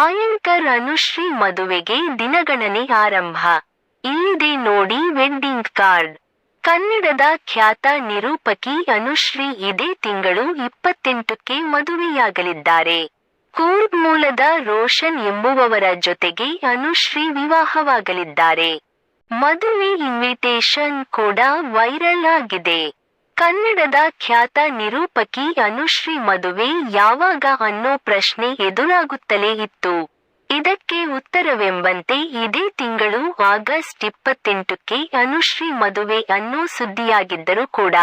Anchor Anushree ಮದುವೆಗೆ ದಿನಗಣನೆ ಆರಂಭ. ಇಲ್ಲಿದೆ ನೋಡಿ ವೆಡ್ಡಿಂಗ್ ಕಾರ್ಡ್. ಕನ್ನಡದ ಖ್ಯಾತ ನಿರೂಪಕಿ ಅನುಶ್ರೀ ಇದೇ ತಿಂಗಳು ಇಪ್ಪತ್ತೆಂಟಕ್ಕೆ ಮದುವೆಯಾಗಲಿದ್ದಾರೆ. ಕೂರ್ಗ್ ಮೂಲದ ರೋಷನ್ ಎಂಬುವವರ ಜೊತೆಗೆ ಅನುಶ್ರೀ ವಿವಾಹವಾಗಲಿದ್ದಾರೆ. ಮದುವೆ ಇನ್ವಿಟೇಷನ್ ಕೂಡ ವೈರಲ್ ಆಗಿದೆ. ಕನ್ನಡದ ಖ್ಯಾತ ನಿರೂಪಕಿ ಅನುಶ್ರೀ ಮದುವೆ ಯಾವಾಗ ಅನ್ನೋ ಪ್ರಶ್ನೆ ಎದುರಾಗುತ್ತಲೇ ಇತ್ತು. ಇದಕ್ಕೆ ಉತ್ತರವೆಂಬಂತೆ ಇದೇ ತಿಂಗಳು ಆಗಸ್ಟ್ ಇಪ್ಪತ್ತೆಂಟಕ್ಕೆ ಅನುಶ್ರೀ ಮದುವೆ ಅನ್ನೋ ಸುದ್ದಿಯಾಗಿದ್ದರೂ ಕೂಡ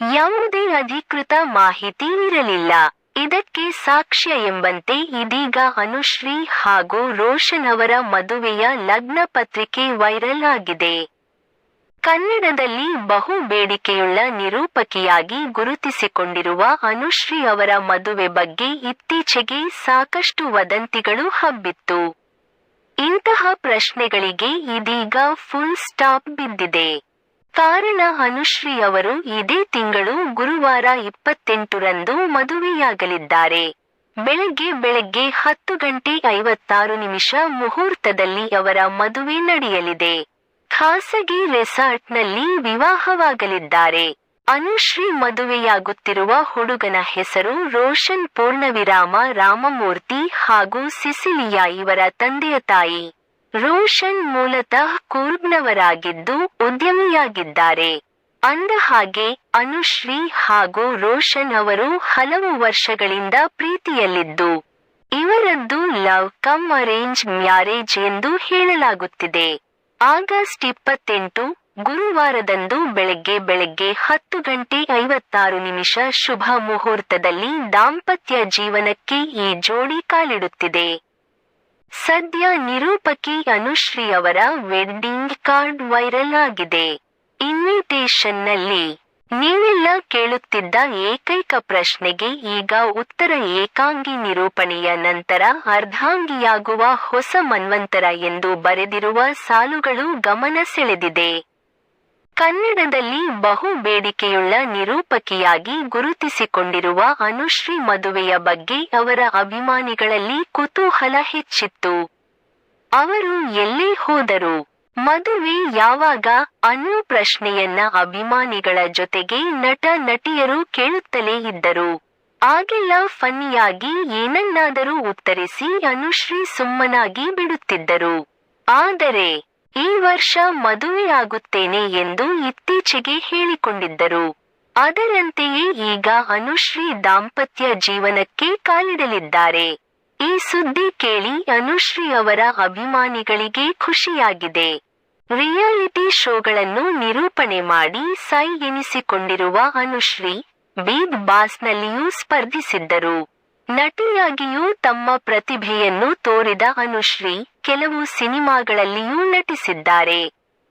ಯಾವುದೇ ಅಧಿಕೃತ ಮಾಹಿತಿ ಇರಲಿಲ್ಲ. ಇದಕ್ಕೆ ಸಾಕ್ಷ್ಯ ಎಂಬಂತೆ ಇದೀಗ ಅನುಶ್ರೀ ಹಾಗೂ ರೋಷನ್ ಅವರ ಮದುವೆಯ ಲಗ್ನ ಪತ್ರಿಕೆ ವೈರಲ್ ಆಗಿದೆ. ಕನ್ನಡದಲ್ಲಿ ಬಹು ಬೇಡಿಕೆಯುಳ್ಳ ನಿರೂಪಕಿಯಾಗಿ ಗುರುತಿಸಿಕೊಂಡಿರುವ ಅನುಶ್ರೀ ಅವರ ಮದುವೆ ಬಗ್ಗೆ ಇತ್ತೀಚೆಗೆ ಸಾಕಷ್ಟು ವದಂತಿಗಳು ಹಬ್ಬಿತ್ತು. ಇಂತಹ ಪ್ರಶ್ನೆಗಳಿಗೆ ಇದೀಗ ಫುಲ್ ಸ್ಟಾಪ್ ಬಿದ್ದಿದೆ. ಕಾರಣ ಅನುಶ್ರೀ ಅವರು ಇದೇ ತಿಂಗಳು ಗುರುವಾರ ಇಪ್ಪತ್ತೆಂಟರಂದು ಮದುವೆಯಾಗಲಿದ್ದಾರೆ. ಬೆಳಗ್ಗೆ ಬೆಳಗ್ಗೆ ಹತ್ತು ಗಂಟೆ ಐವತ್ತಾರು ನಿಮಿಷ ಮುಹೂರ್ತದಲ್ಲಿ ಅವರ ಮದುವೆ ನಡೆಯಲಿದೆ. ಖಾಸಗಿ ರೆಸಾರ್ಟ್ನಲ್ಲಿ ವಿವಾಹವಾಗಲಿದ್ದಾರೆ. ಅನುಶ್ರೀ ಮದುವೆಯಾಗುತ್ತಿರುವ ಹುಡುಗನ ಹೆಸರು ರೋಷನ್ ಪೂರ್ಣವಿರಾಮ ರಾಮಮೂರ್ತಿ ಹಾಗೂ ಸಿಸಿಲಿಯಾ ಇವರ ತಂದೆಯ ತಾಯಿ. ರೋಷನ್ ಮೂಲತಃ ಕೂರ್ಗ್ನವರಾಗಿದ್ದು ಉದ್ಯಮಿಯಾಗಿದ್ದಾರೆ. ಅಂದ ಹಾಗೆ ಅನುಶ್ರೀ ಹಾಗೂ ರೋಷನ್ ಅವರು ಹಲವು ವರ್ಷಗಳಿಂದ ಪ್ರೀತಿಯಲ್ಲಿದ್ದು, ಇವರದ್ದು ಲವ್ ಕಮ್ ಅರೇಂಜ್ ಮ್ಯಾರೇಜ್ ಎಂದು ಹೇಳಲಾಗುತ್ತಿದೆ. ಆಗಸ್ಟ್ ಇಪ್ಪತ್ತೆಂಟು, ಗುರುವಾರದಂದು ಬೆಳಗ್ಗೆ ಬೆಳಗ್ಗೆ ಹತ್ತು ಗಂಟೆ ಐವತ್ತಾರು ನಿಮಿಷ ಶುಭ ಮುಹೂರ್ತದಲ್ಲಿ ದಾಂಪತ್ಯ ಜೀವನಕ್ಕೆ ಈ ಜೋಡಿ ಕಾಲಿಡುತ್ತಿದೆ. ಸದ್ಯ ನಿರೂಪಕಿ ಅನುಶ್ರೀ ಅವರ ವೆಡ್ಡಿಂಗ್ ಕಾರ್ಡ್ ವೈರಲ್ ಆಗಿದೆ. ಇನ್ವಿಟೇಷನ್ನಲ್ಲಿ ನೀವೆಲ್ಲ ಕೇಳುತ್ತಿದ್ದ ಏಕೈಕ ಪ್ರಶ್ನೆಗೆ ಈಗ ಉತ್ತರ ಏಕಾಂಗಿ ನಿರೂಪಣೆಯ ನಂತರ ಅರ್ಧಾಂಗಿಯಾಗುವ ಹೊಸ ಮನ್ವಂತರ ಎಂದು ಬರೆದಿರುವ ಸಾಲುಗಳು ಗಮನ ಸೆಳೆದಿದೆ. ಕನ್ನಡದಲ್ಲಿ ಬಹು ಬೇಡಿಕೆಯುಳ್ಳ ನಿರೂಪಕಿಯಾಗಿ ಗುರುತಿಸಿಕೊಂಡಿರುವ ಅನುಶ್ರೀ ಮದುವೆಯ ಬಗ್ಗೆ ಅವರ ಅಭಿಮಾನಿಗಳಲ್ಲಿ ಕುತೂಹಲ ಹೆಚ್ಚಿತ್ತು. ಅವರು ಎಲ್ಲೇ ಹೋದರು? ಮದುವೆ ಯಾವಾಗ ಅನ್ನೋ ಪ್ರಶ್ನೆಯನ್ನ ಅಭಿಮಾನಿಗಳ ಜೊತೆಗೆ ನಟ ನಟಿಯರು ಕೇಳುತ್ತಲೇ ಇದ್ದರು. ಆಗೆಲ್ಲ, ಫನ್ನಿಯಾಗಿ ಏನನ್ನಾದರೂ ಉತ್ತರಿಸಿ ಅನುಶ್ರೀ ಸುಮ್ಮನಾಗಿ ಬಿಡುತ್ತಿದ್ದರು. ಆದರೆ, ಈ ವರ್ಷ ಮದುವೆಯಾಗುತ್ತೇನೆ ಎಂದು ಇತ್ತೀಚೆಗೆ ಹೇಳಿಕೊಂಡಿದ್ದರು. ಅದರಂತೆಯೇ ಈಗ ಅನುಶ್ರೀ ದಾಂಪತ್ಯ ಜೀವನಕ್ಕೆ ಕಾಲಿಡಲಿದ್ದಾರೆ. ಈ ಸುದ್ದಿ ಕೇಳಿ ಅನುಶ್ರೀ ಅವರ ಅಭಿಮಾನಿಗಳಿಗೆ ಖುಷಿಯಾಗಿದೆ. ರಿಯಾಲಿಟಿ ಶೋಗಳನ್ನು ನಿರೂಪಣೆ ಮಾಡಿ ಸೈ ಎನಿಸಿಕೊಂಡಿರುವ ಅನುಶ್ರೀ ಬಿಗ್ ಬಾಸ್ನಲ್ಲಿಯೂ ಸ್ಪರ್ಧಿಸಿದ್ದರು. ನಟಿಯಾಗಿಯೂ ತಮ್ಮ ಪ್ರತಿಭೆಯನ್ನು ತೋರಿದ ಅನುಶ್ರೀ ಕೆಲವು ಸಿನಿಮಾಗಳಲ್ಲಿಯೂ ನಟಿಸಿದ್ದಾರೆ.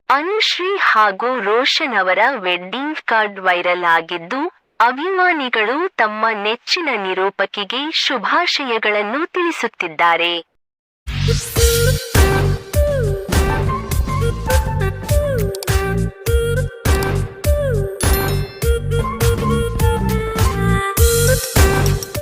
ಅನುಶ್ರೀ ಹಾಗೂ ರೋಷನ್ ಅವರ ವೆಡ್ಡಿಂಗ್ ಕಾರ್ಡ್ ವೈರಲ್ ಆಗಿದ್ದು, ಅಭಿಮಾನಿಗಳು ತಮ್ಮ ನೆಚ್ಚಿನ ನಿರೂಪಕಿಗೆ ಶುಭಾಶಯಗಳನ್ನು ತಿಳಿಸುತ್ತಿದ್ದಾರೆ.